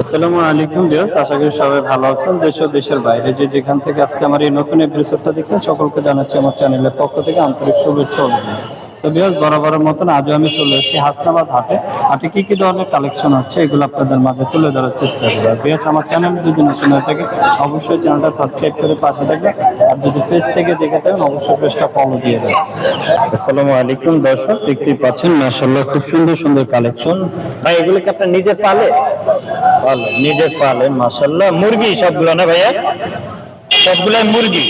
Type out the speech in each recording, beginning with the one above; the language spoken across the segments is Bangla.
আসসালামু আলাইকুম জিয়াস আশা করি সবাই ভালো আছেন দেশ ও দেশের বাইরে যে যেখান থেকে আজকে আমার এই নতুন এপিসোডটা দেখছেন, সকলকে জানাচ্ছি আমার চ্যানেলের পক্ষ থেকে আন্তরিক শুভেচ্ছা অভিনন্দন। তো বিয়াস, বরাবরের মতন আজও আমি চলে এসেছি হাসনাবাদ হাটে। হাটে কি কি ধরনের কালেকশন হচ্ছে এগুলো আপনাদের মাঝে তুলে ধরার চেষ্টা করব। বিয়াস, আমার চ্যানেল যদি নতুন হয়ে থাকে, অবশ্যই চ্যানেলটা সাবস্ক্রাইব করে পাশে থাকবে। আর যদি পেজ থেকে দেখে থাকেন, অবশ্যই পেজটা ফলো দিয়ে দেবেন। আসসালামু আলাইকুম দর্শক, দেখতেই পাচ্ছেন, মাশাআল্লাহ, খুব সুন্দর সুন্দর কালেকশন ভাই, এগুলো কি আপনার নিজে পালে? পালে নিজে পালেন মাশাআল্লাহ। মুরগি সবগুলো না ভাইয়া? সবগুলাই মুরগি?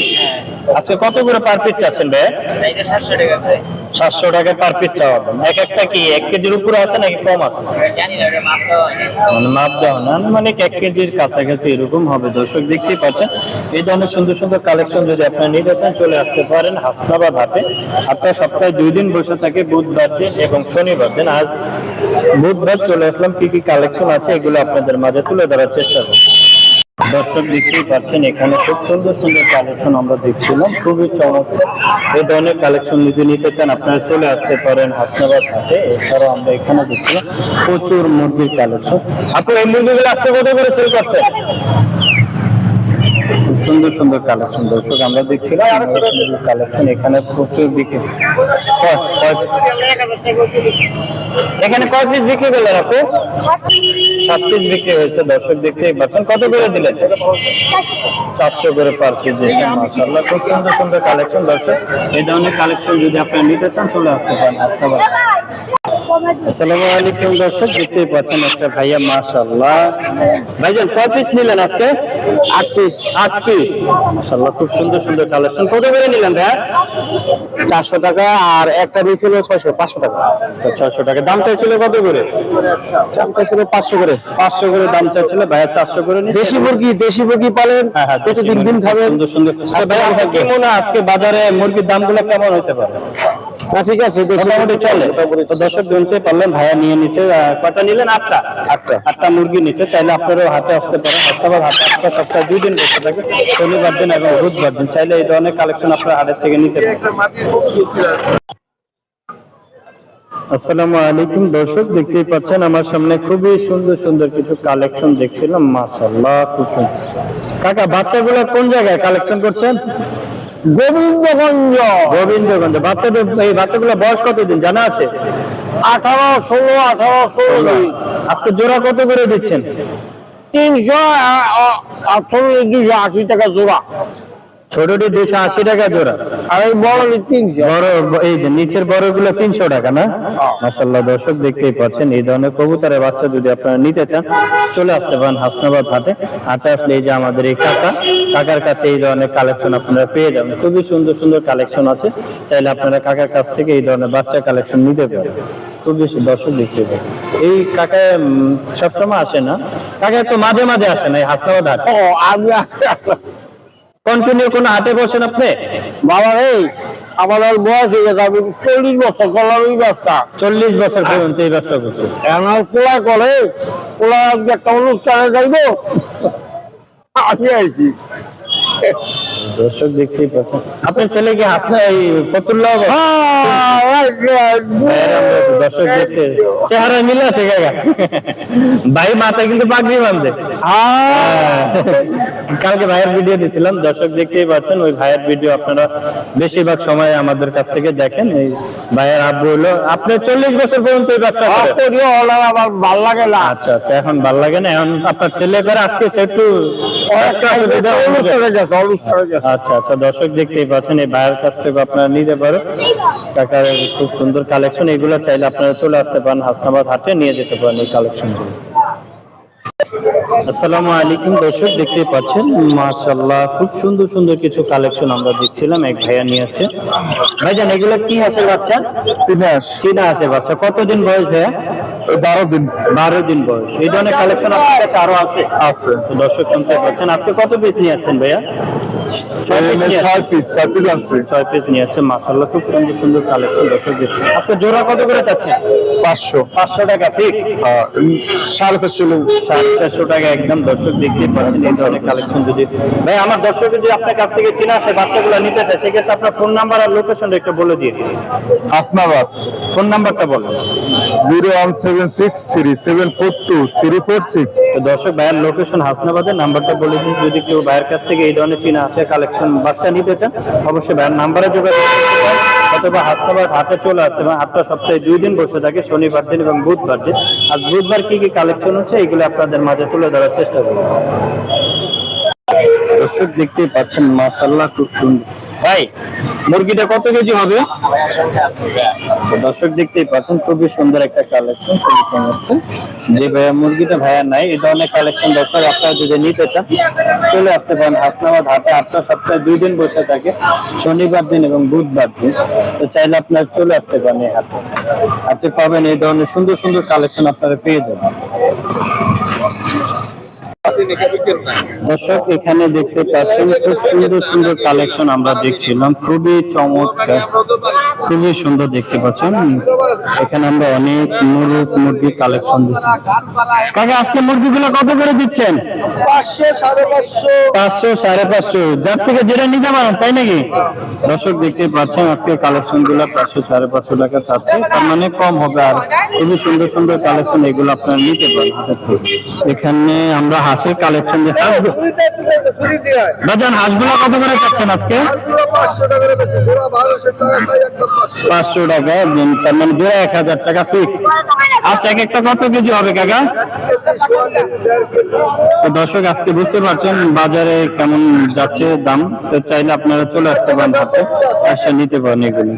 আজকে কত করে পার পিস চাচ্ছেন সাতশো টাকা পার পিস চাওয়া এক একটা কি, এক কেজির উপরে আছে নাকি কম আছে? মানে মাপ দেওয়া না মানে এক কেজির কাছাকাছি এরকম হবে। দর্শক দেখতেই পাচ্ছেন, এই ধরনের সুন্দর সুন্দর কালেকশন যদি আপনারা নিতে চান, চলে আসতে পারেন হাসনাবাদ হাটে হাটটা সপ্তাহে দুই দিন বসে থাকে, বুধবার দিন এবং শনিবার দিন। আজ বুধবার চলে আসলাম, কি কি কালেকশন আছে এগুলো আপনাদের মাঝে তুলে ধরার চেষ্টা করব। দর্শক দেখতেই পাচ্ছেন, এখানে খুব সুন্দর সুন্দর কালেকশন আমরা দেখছিলাম। খুবই চমৎকার। এই ধরনের কালেকশন যদি নিতে চান, আপনারা চলে আসতে পারেন হাসনাবাদ হাটে। এছাড়াও আমরা এখানে দেখছিলাম প্রচুর মুরগির কালেকশন আপনি এই মুরগিগুলো আজকে কত করে সেল করছেন? সুন্দর সুন্দর কালেকশন দর্শক, আমরা দেখছিলাম কালেকশন এখানে প্রচুর বিক্রি। এখানে কয় পিস বিক্রি করলেন আপু? সাত পিস বিক্রি হয়েছে, দর্শক দেখতেই পাচ্ছেন। কত করে দিলেন? চারশো করে পার দিয়েছেন মাসাল্লাহ খুব সুন্দর সুন্দর কালেকশন দর্শক, এই ধরনের কালেকশন যদি আপনারা নিতে চান, চলে আসতে পারেন। আসতে আসসালামু আলাইকুম দর্শক, দেখতেই পাচ্ছেন একটা ভাইয়া, মাশাআল্লাহ। ভাইজান, কয় পিস নিলেন আজকে? আট পিস আট পিস মাশাআল্লাহ খুব সুন্দর সুন্দর কালেকশন কত করে নিলেন টাকা আর একটা টাকা। দাম চাইছিল কত করে? দাম চাইছিল করে। পাঁচশো করে দাম চাইছিল করে দেশি মুরগি দেশি মুরগি পালেন হ্যাঁ হ্যাঁ প্রতিদিন দিন খাবেন। সুন্দর আজকে কি মনে আজকে বাজারে মুরগির দামগুলো কেমন হতে পারে? না ঠিক আছে মোটামুটি চলে। তো দর্শক জানতে পারলেন ভাইয়া নিয়ে নিচ্ছে কটা নিলেন? আটটা। আটটা। আটটা মুরগি নিচ্ছে চাইলে আপনারাও হাতে আসতে পারেন। হাতে আসতে সপ্তাহে দুই দিন বসে থাকে শনিবার দিন এবং বুধবার দিন। চাইলে এই ধরনের কালেকশন আপনারা হাটের থেকে নিতে পারেন। আসসালামু আলাইকুম দর্শক দেখতেই পাচ্ছেন আমার সামনে খুবই সুন্দর সুন্দর কিছু কালেকশন দেখছিলাম মাশাআল্লাহ খুব সুন্দর। কাকা বাচ্চাগুলো কোন জায়গায় কালেকশন করছেন? গোবিন্দগঞ্জ। গোবিন্দগঞ্জ। বাচ্চাদের এই বাচ্চাগুলো বয়স কতদিন? জানা আছে? আঠারো ষোলো আঠারো ষোলো আজকে জোড়া কত করে দিচ্ছেন? তিনশো আঠারো দুশো আশি টাকা জোড়া। ছোটটি দুশো আশি টাকা জোড়া। আর এই বড় তিনশো। বড় এই যে নিচের বড়গুলো তিনশো টাকা না? মাসাল্লাহ দর্শক দেখতেই পাচ্ছেন এই ধরনের কবুতরের বাচ্চা যদি আপনারা নিতে চান চলে আসতে পারেন হাসনাবাদ হাটে। হাটে আসলে এই যে আমাদের এই কাকা কাকার কাছে এই ধরনের কালেকশন আপনারা পেয়ে যাবেন। খুবই সুন্দর সুন্দর কালেকশন আছে। চাইলে আপনারা কাকার কাছ থেকে এই ধরনের বাচ্চা কালেকশন নিতে পারেন। খুব বেশি দর্শক দেখতে পাবেন এই কাকা সবসময় আসে না? কাকা তো মাঝে মাঝে আসে না এই হাসনাবাদ হাট? ও আমি কন্টিনিউ কোনো হাটে বসেন আপনি? বাবা এই আমার বয়স হয়ে গেছে আমি চল্লিশ বছর করলাম এই ব্যবসা। চল্লিশ বছর পর্যন্ত এই ব্যবসা করছি আমার কোলা করে? কোলা আজকে একটা অনুষ্ঠানে যাইব? আমি আইছি। দর্শক দেখতেই পাচ্ছেন। আপনার ছেলে কি হাসনা এই ফতুল্লাহ দর্শক দেখতে চেহারা মিলে আছে কাকা। ভাই মাথায় কিন্তু পাগড়ি বাঁধে। কালকে ভাইয়ের ভিডিও দিছিলাম দর্শক দেখতেই পাচ্ছেন ওই ভাইয়ের ভিডিও আপনারা বেশিরভাগ সময় আমাদের কাছ থেকে দেখেন। এই ভাইয়ের আব্বু হলো আপনি চল্লিশ বছর পর্যন্ত এই ব্যবসা আমার ভালো লাগে না। আচ্ছা আচ্ছা এখন ভালো লাগে না এখন আপনার ছেলে করে আজকে সে একটু আচ্ছা আচ্ছা দর্শক দেখতেই পাচ্ছেন এই ভাইয়ের কাছ থেকে আপনারা নিতে পারেন। কাকার খুব সুন্দর কালেকশন এগুলো চাইলে আপনারা চলে আসতে পারেন হাসনাবাদ হাটে নিয়ে যেতে পারেন এই কালেকশনগুলো আসসালামু আলাইকুম দর্শক দেখতে পাচ্ছেন মাশাআল্লাহ খুব সুন্দর সুন্দর কিছু কালেকশন আমরা দেখছিলাম এক ভাইয়া নিয়েছে। ভাইজান এগুলো কি আছে বাচ্চা? চীনা আছে বাচ্চা। কতদিন বয়স ভাইয়া? বারো দিন। বারো দিন বয়স। এই ধরনের কালেকশন আপনার কাছে আরও আছে? আছে। দর্শক শুনতে পাচ্ছেন। আজকে কত পিস নিয়ে যাচ্ছেন ভাইয়া? ছয় পিস ছয় পিস আনছি। ছয় পিস নিয়ে মাসাল্লাহ খুব সুন্দর সুন্দর কালেকশন দর্শক আজকে জোড়া কত করে চাচ্ছেন পাঁচশো। পাঁচশো টাকা ঠিক? উম, সাড়ে চারশো সাড়ে চারশো টাকা একদম দর্শক পাচ্ছেন এই ধরনের কালেকশন যদি ভাই আমার দর্শক যদি আপনার কাছ থেকে চেনা আসে বাচ্চাগুলো নিতে চায় সেক্ষেত্রে আপনার ফোন নাম্বার আর লোকেশনটা একটু বলে দিয়ে দিন। হাসনাবাদ। ফোন নাম্বারটা বলেন। Zero one seven six three seven four two three four six. দর্শক ভাইয়ের লোকেশন হাসনাবাদের নাম্বারটা বলে দিন। যদি কেউ ভাইয়ের কাছ থেকে এই ধরনের চিনা আছে কালেকশন বাচ্চা নিতে চান, অবশ্যই নাম্বারে যোগাযোগ করতে পারেন। অথবা হাসনাবাদ হাটে চলে আসতে পারেন। হাটটা সপ্তাহে দুই দিন বসে থাকে, শনিবার দিন এবং বুধবার দিন। আর বুধবার কি কি কালেকশন হচ্ছে, এগুলো আপনাদের মাঝে তুলে ধরার চেষ্টা করব। দর্শক দেখতে পাচ্ছেন মাসাল্লাহ খুব সুন্দর। ভাই, মুরগিটা কত কেজি হবে? দর্শক দেখতেই পাচ্ছেন, খুবই সুন্দর একটা কালেকশন খুবই যে ভাইয়া, মুরগিটা ভাইয়া নাই এই ধরনের কালেকশন দর্শক আপনারা যদি নিতে চান, চলে আসতে পারেন হাসনাবাদ হাটে, আটটা সপ্তাহে দুই দিন বসে থাকে, শনিবার দিন এবং বুধবার দিন। তো চাইলে আপনারা চলে আসতে পারেন এই হাটে। হাতে পাবেন এই ধরনের সুন্দর সুন্দর কালেকশন আপনারা পেয়ে যাবেন। দর্শক এখানে দেখতে পাচ্ছেন খুব সুন্দর সুন্দর কালেকশন আমরা দেখছিলাম। খুবই চমৎকার। খুবই সুন্দর দেখতে পাচ্ছেন। এখানে আমরা অনেক মুরগ মুরগি কালেকশন দিচ্ছি কাকা আজকে মুরগিগুলো কত করে দিচ্ছেন? পাঁচশো সাড়ে পাঁচশো। যার থেকে যেটা নিতে পারেন তাই নাকি? দর্শক দেখতে পাচ্ছেন আজকে কালেকশনগুলো পাঁচশো সাড়ে পাঁচশো টাকা চাচ্ছে। তার মানে কম হবে আর খুবই সুন্দর সুন্দর কালেকশন এগুলো আপনারা নিতে পারেন এখানে আমরা হাঁসের কালেকশন বাজান হাঁসগুলো কত করে চাচ্ছেন আজকে? পাঁচশো টাকা। পাঁচশো টাকা তার মানে জোড়া এক হাজার টাকা ফিক্স আচ্ছা এক একটা কত কেজি হবে, কাকা? দর্শক, আজকে বুঝতে পারছেন বাজারে কেমন যাচ্ছে দাম। তো চাইলে আপনারা চলে আসতে পারেন হাতে নিতে পারেন এগুলো।